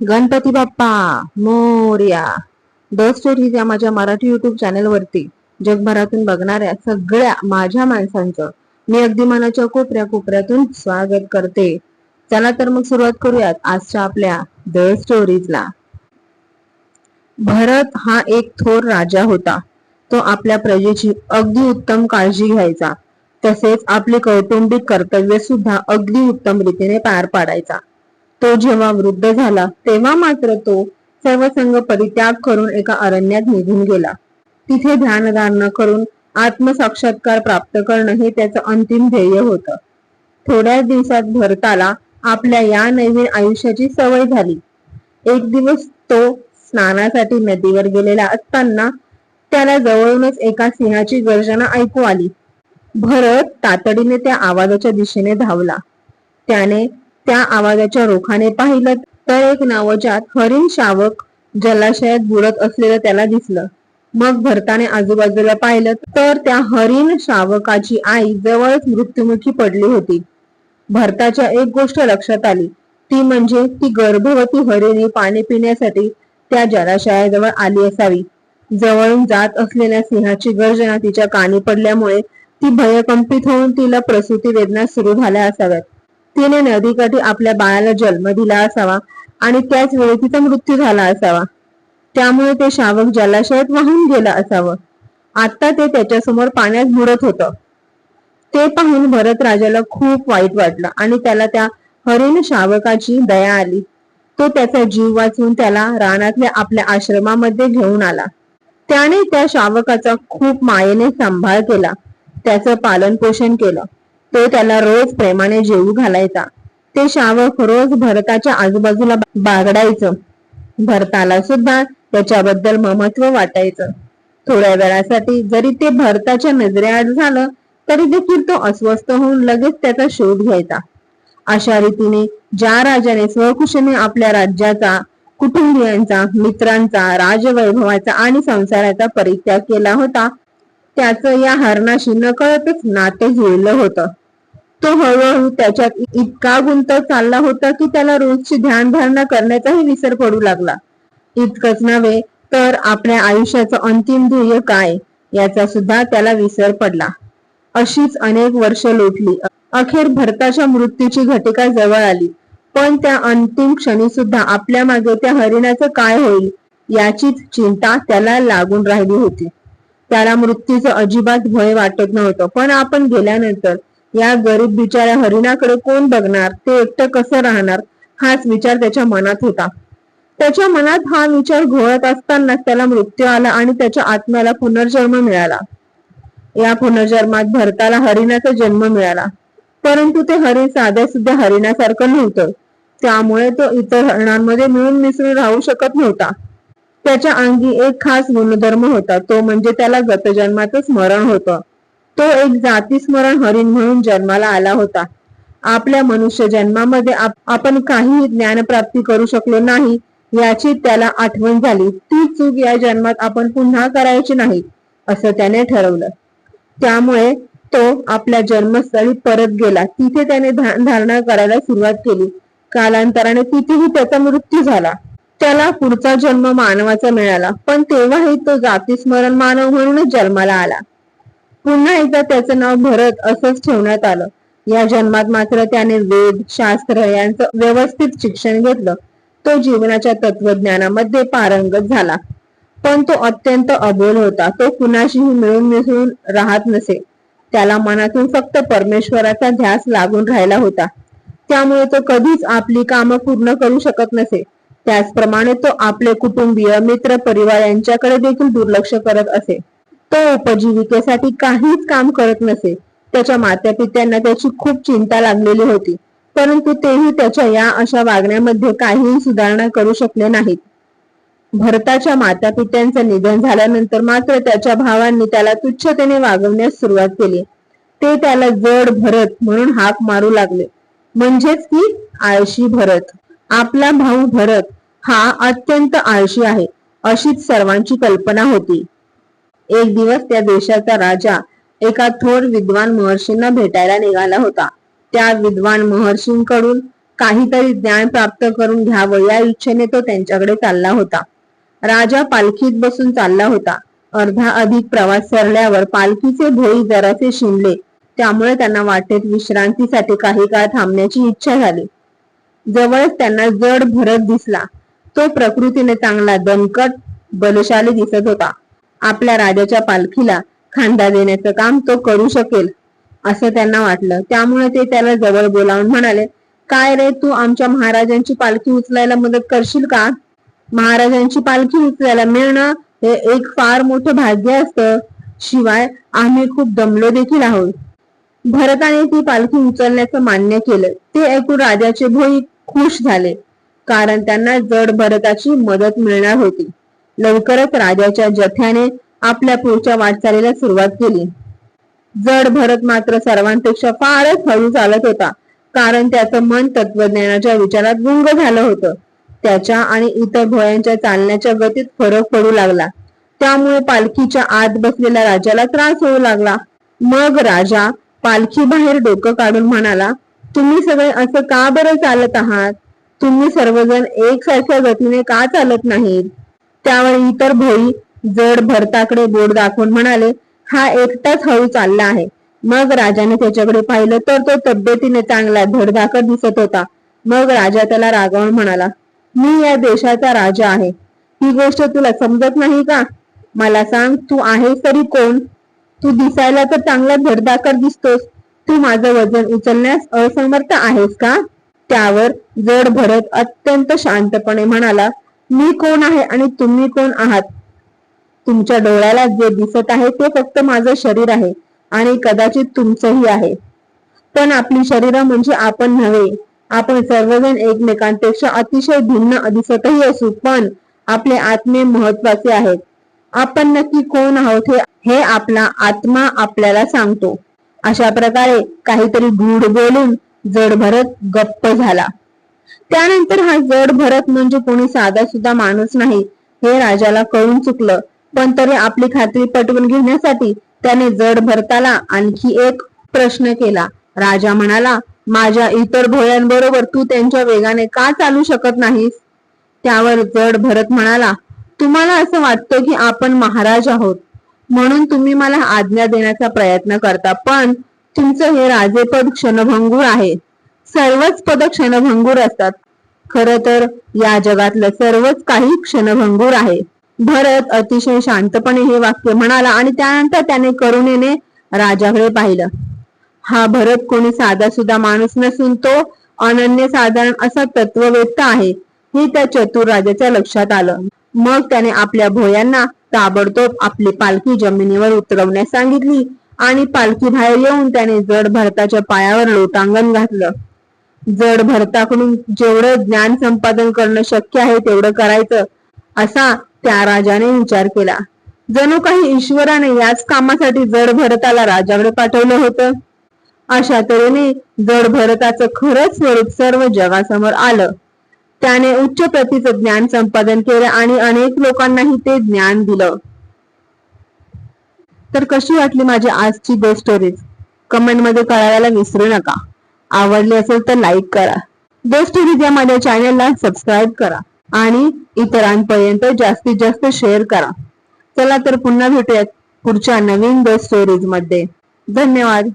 Ganpati Bappa Morya. The stories या माझ्या Marathi YouTube चॅनेलवरती जगभरातून बघणाऱ्या सगळ्या माझ्या माणसांचं मी अगदी मनाच्या कोपऱ्या कोपऱ्यातून स्वागत करते. चला तर मग सुरुवात करूयात आजच्या आपल्या द स्टोरीजला भरत हा एक थोर राजा होता. तो आपल्या प्रजेची अगदी उत्तम काळजी घ्यायचा. तसेच आपले कौटुंबिक कर्तव्य सुद्धा अगदी उत्तम रीतीने पार पाडायचा. तो जेव्हा वृद्ध झाला तेव्हा मात्र तो सर्व संघ परित्याग करून एका अरण्यात निघून गेला. तिथे ध्यानधारणा करून आत्मसाक्षात्कार प्राप्त करणं हे त्याचं अंतिम ध्येय होतं. थोड्याच दिवसात भरताला आपल्या या नवीन आयुष्याची सवय झाली. एक दिवस तो स्नानासाठी नदीवर गेलेला असताना त्याला जवळूनच एका सिंहाची गर्जना ऐकू आली. भरत तातडीने त्या आवाजाच्या दिशेने धावला. त्याने त्या आवाजाच्या रोखाने पाहिलं तर एक नावजात हरिण शावक जलाशयात बुडत असलेलं त्याला दिसलं. मग भरताने आजूबाजूला पाहिलं तर त्या हरिण शावकाची आई जवळच मृत्युमुखी पडली होती. भरताच्या एक गोष्ट लक्षात आली. ती म्हणजे ती गर्भवती हरिणी पाणी पिण्यासाठी त्या जलाशयाजवळ आली असावी. जवळून जात असलेल्या सिंहाची गर्जना तिच्या कानी पडल्यामुळे ती भयकंपित होऊन तिला प्रसूती वेदना सुरू झाल्या असाव्यात. तिने नदीकाठी आपल्या बाळाला जन्म दिला असावा आणि त्याच वेळी तिचा मृत्यू झाला असावा. त्यामुळे ते शावक जलाशयात वाहून गेलं असावं. आता ते त्याच्यासमोर पाण्यात बुडत होत. ते पाहून भरत राजाला खूप वाईट वाटलं आणि त्याला त्या हरिण शावकाची दया आली. तो त्याचा जीव वाचवून त्याला रानातल्या आपल्या आश्रमामध्ये घेऊन आला. त्याने त्या शावकाचा खूप मायेने सांभाळ केला. त्याचं पालन पोषण केलं. तो त्याला रोज प्रेमाने जेवू घालायचा. ते शावक रोज भरताच्या आजूबाजूला बागडायचं. भरताला सुद्धा त्याच्याबद्दल ममत्व वाटायचं. थोड्या वेळासाठी जरी ते भरताच्या नजरेआड झालं तरी देखील तो अस्वस्थ होऊन लगेच त्याचा शोध घ्यायचा. अशा रीतीने ज्या राजाने स्वकुशने आपल्या राज्याचा कुटुंबियांचा मित्रांचा राजवैभवाचा आणि संसाराचा परित्याग केला होता त्याचं या हरणाशी नकळतच नाते जुळलं होतं. तो हळूहळू त्याच्यात इतका गुंतत चालला होता की त्याला रोजची ध्यानधारणा करण्याचाही विसर पडू लागला. इतकंच नव्हे तर आपल्या आयुष्याचं अंतिम ध्येय काय? याचा सुद्धा त्याला विसर पडला. अशीच अनेक वर्ष लोटली. अखेर भरताच्या मृत्यूची घटिका जवळ आली. पण त्या अंतिम क्षणी सुद्धा आपल्या मागे त्या हरिणाचं काय होईल याचीच चिंता त्याला लागून राहिली होती. त्याला मृत्यूचं अजिबात भय वाटत नव्हतं. पण आपण गेल्यानंतर या गरीब बिचाऱ्या हरिणाकडे कोण बघणार? ते एकटं कसं राहणार? हाच विचार त्याच्या मनात होता. त्याच्या मनात हा विचार घोळत असताना त्याला मृत्यू आला आणि त्याच्या आत्म्याला पुनर्जन्म मिळाला. या पुनर्जन्मात भरताला हरिणाचा जन्म मिळाला. परंतु ते हरिण साध्या सुद्धा हरिणासारखं नव्हतं. त्यामुळे तो इतर हरणांमध्ये मिळून मिसळून राहू शकत नव्हता. त्याच्या अंगी एक खास गुणधर्म होता. तो म्हणजे त्याला गतजन्माचं स्मरण होतं. तो एक जातीस्मरण हरिण म्हणून जन्माला आला होता. आपल्या मनुष्य जन्मामध्ये आपण काहीही ज्ञानप्राप्ती करू शकलो नाही याची त्याला आठवण झाली. ती चूक या जन्मात आपण पुन्हा करायची नाही असं त्याने ठरवलं. त्यामुळे तो आपल्या जन्मस्थळी परत गेला. तिथे त्याने धारणा करायला सुरुवात केली. कालांतराने तिथेही त्याचा मृत्यू झाला. त्याला पुढचा जन्म मानवाचा मिळाला. पण तेव्हाही तो जातीस्मरण मानव म्हणूनच जन्माला आला. पुन्हा एकदा त्याचं नाव भरत असंच ठेवण्यात आलं. या जन्मात मात्र त्याने वेद शास्त्र यांचं व्यवस्थित शिक्षण घेतलं. तो जीवनाच्या तत्वज्ञानामध्ये पारंगत झाला. पण तो अत्यंत अबोल होता. तो कुणाशीही मिळून मिसळून राहत नसे. त्याला मनातून फक्त परमेश्वराचा ध्यास लागून राहिला होता. त्यामुळे तो कधीच आपली कामं पूर्ण करू शकत नसे. त्याचप्रमाणे तो आपले कुटुंबीय मित्र परिवार यांच्याकडे देखील दुर्लक्ष करत असे. तो उपजीविकेसाठी काहीच काम करत नसे. त्याच्या मात्या पित्यांना त्याची खूप चिंता लागलेली होती. परंतु तेही त्याच्या या अशा वागण्यामध्ये काहीही सुधारणा करू शकले नाहीत. भरताच्या माता पित्यांचं निधन झाल्यानंतर मात्र त्याच्या भावांनी त्याला तुच्छतेने वागवण्यास सुरुवात केली. ते त्याला जड भरत म्हणून हाक मारू लागले. म्हणजेच की आळशी भरत. आपला भाऊ भरत हा अत्यंत आळशी आहे अशीच सर्वांची कल्पना होती. एक दिवस त्या देशाचा राजा एका थोर विद्वान महर्षींना भेटायला निघाला होता. त्या विद्वान महर्षींकडून काहीतरी ज्ञान प्राप्त करून घ्यावं या इच्छेने तो त्यांच्याकडे चालला होता. राजा पालखीत बसून चालला होता. अर्धा अधिक प्रवास सरल्यावर पालखीचे भोई जरासे शिंदले त्यामुळे त्यांना वाटेत विश्रांतीसाठी काही काळ थांबण्याची इच्छा झाली. जवळच त्यांना जड भरत दिसला. तो प्रकृतीने चांगला दणकट बलशाली दिसत होता. आपल्या राजाच्या पालखीला खांदा देण्याचं काम तो करू शकेल असं त्यांना वाटलं. त्यामुळे ते त्याला जवळ बोलावून म्हणाले काय रे तू आमच्या महाराजांची पालखी उचलायला मदत करशील का? महाराजांची पालखी उचलायला मिळणं हे एक फार मोठं भाग्य असतं. शिवाय आम्ही खूप दमलो देखील आहोत. भरताने ती पालखी उचलण्याचं मान्य केलं. ते ऐकून राजाचे भोई खुश झाले कारण त्यांना जड भरताची मदत मिळणार होती. लवकरच राजाच्या जथ्याने आपल्या पुढच्या वाटचालीला सुरुवात केली. जड भरत मात्र सर्वांपेक्षा फारच हळू चालत होता कारण त्याचं मन तत्वज्ञानाच्या विचारात गुंग झालं होतं. त्याच्या आणि इतर भोयांच्या चालण्याच्या गतीत फरक पडू लागला. त्यामुळे पालखीच्या आत बसलेल्या राजाला त्रास होऊ लागला. मग राजा पालखी बाहेर डोकं काढून म्हणाला तुम्ही सगळे असं का बरं चालत आहात? तुम्ही सर्वजण एकसारख्या गतीने का चालत नाहीत? त्यावर इतर भोई जड भरताकडे बोट दाखवून म्हणाले हा एकटाच हळू चालला आहे. मग राजाने त्याच्याकडे पाहिलं तर तो तब्येतीने चांगला धडधाकट दिसत होता. मग राजा त्याला रागावून म्हणाला मी या देशाचा राजा आहे. ही गोष्ट तुला समजत नाही का? मला सांग तू आहेस तरी कोण? तू दिसायला तर चांगला धडधाकट दिसतोस. तू माझं वजन उचलण्यास असमर्थ आहेस का? त्यावर जड भरत अत्यंत शांतपणे म्हणाला मी कोण आहे आणि तुम्ही कोण आहात? तुमच्या डोळ्याला जे दिसत आहे ते फक्त माझं शरीर आहे आणि कदाचित तुमचंही आहे. पण आपली शरीर म्हणजे आपण नव्हे. आपण सर्वजण एकमेकांपेक्षा अतिशय भिन्न दिसतही असू पण आपले आत्मे महत्त्वाचे आहेत. आपण नक्की कोण आहोत हे- आपला आत्मा आपल्याला सांगतो. अशा प्रकारे काहीतरी गूढ बोलून जडभरत गप्प झाला. त्यानंतर हा जड भरत म्हणजे कोणी साधा सुद्धा माणूस नाही हे राजाला कळून चुकलं. पण तरी आपली खात्री पटवून घेण्यासाठी त्याने जड भरताला आणखी एक प्रश्न केला. राजा म्हणाला माझ्या इतर भोयांबरोबर तू त्यांच्या वेगाने का चालू शकत नाहीस? त्यावर जड भरत म्हणाला तुम्हाला असं वाटतं की आपण महाराज आहोत. म्हणून तुम्ही मला आज्ञा देण्याचा प्रयत्न करता पण तुमचं हे राजेपद क्षणभंगूर आहे. सर्वच पद क्षणभंगूर असतात. खर तर या जगातलं सर्वच काही क्षणभंगूर आहे. भरत अतिशय शांतपणे हे वाक्य म्हणाला आणि त्यानंतर त्याने करुणेने राजाकडे पाहिलं. हा भरत कोणी साधा सुद्धा माणूस नसून तो अनन्य साधारण असा तत्ववेत्ता आहे हे त्या चतुर राजाच्या लक्षात आलं. मग त्याने आपल्या भोयांना ताबडतोब आपली पालखी जमिनीवर उतरवण्यास सांगितली आणि पालखी बाहेर येऊन त्याने जड भरताच्या पायावर लोटांगण घातलं. जड भरताकडून जेवढं ज्ञान संपादन करणं शक्य आहे तेवढं करायचं असा त्या राजाने विचार केला. जणू काही ईश्वराने याच कामासाठी जड भरताला राजाकडे पाठवलं होतं. अशा तऱ्हेने जड भरताचं खरंच स्वरूप सर्व जगासमोर आलं. त्याने उच्च प्रतीचं ज्ञान संपादन केलं आणि अनेक लोकांनाही ते ज्ञान दिलं. तर कशी वाटली माझी आजची गो स्टोरीज कमेंटमध्ये कळायला विसरू नका. आवडले असेल तर लाईक करा. बेस्ट स्टोरीज या माझ्या चॅनलला सबस्क्राईब करा आणि इतरांपर्यंत जास्तीत जास्त शेअर करा. चला तर पुन्हा भेटूयात पुढच्या नवीन बेस्ट स्टोरीजमध्ये. धन्यवाद.